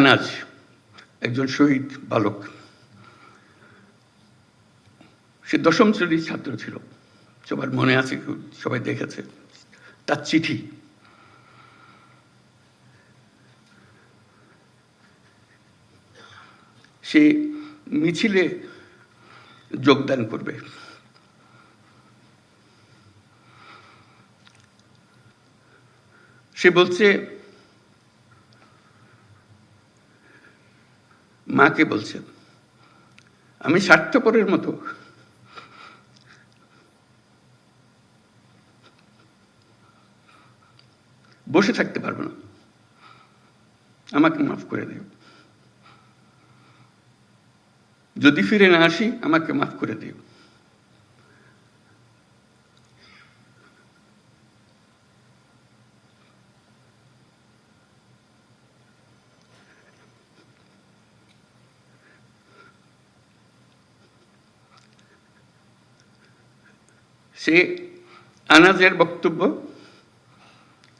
আনাজ একজন শহীদ বালক। সে দশম শ্রেণির ছাত্র ছিল। সবার মনে আছে, সবাই দেখেছে। তার চিঠি। সে মিছিলে যোগদান করবে। সে বলছে মাকে বলছেন আমি স্বার্থপরের মতো। বসে থাকতে পারব না। আমাকে মাফ করে দিও। যদি ফিরে না আসি, আমাকে মাফ করে দিও। সে আনাজের বক্তব্য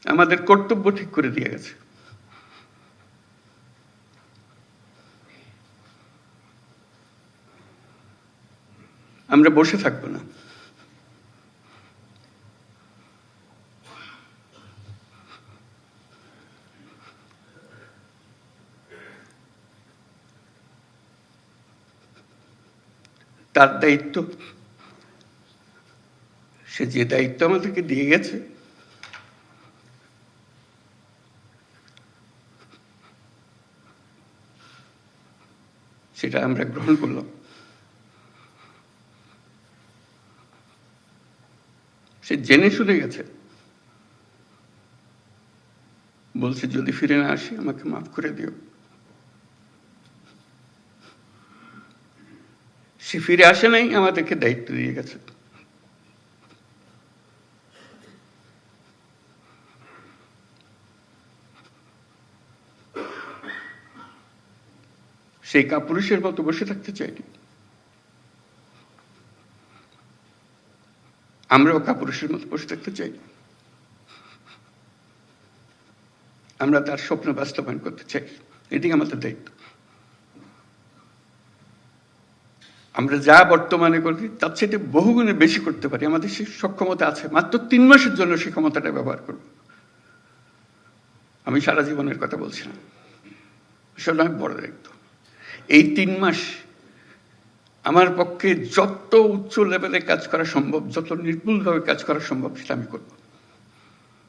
আমাদের কর্তব্য ঠিক করে দিয়ে গেছে। আমরা বসে থাকব না। তার দায়িত্ব সে যে দায়িত্ব আমাদেরকে দিয়ে গেছে। সেটা আমরা গ্রহণ করলাম। সে জেনে শুনে গেছে। বলছে, যদি ফিরে না আসি, আমাকে মাফ করে দিও। সে ফিরে আসে নাই, আমাদেরকে দায়িত্ব দিয়ে গেছে। সেই কাপুরুষের মতো বসে থাকতে চাইনি আমরাও কাপুরুষের মতো বসে থাকতে চাই আমরা তার স্বপ্ন বাস্তবায়ন করতে চাই। এটি আমাদের দায়িত্ব। আমরা যা বর্তমানে করি, তার চেয়ে বহুগুণে বেশি করতে পারি। আমাদের সেই সক্ষমতা আছে। মাত্র তিন মাসের জন্য সেই ক্ষমতাটা ব্যবহার করব। আমি সারা জীবনের কথা বলছি না আসলে আমি বড় দায়িত্ব। এই তিন মাস আমার পক্ষে যত উচ্চ লেভেলে কাজ করা সম্ভব, যত নির্ভুলভাবে কাজ করা সম্ভব, সেটা আমি করব।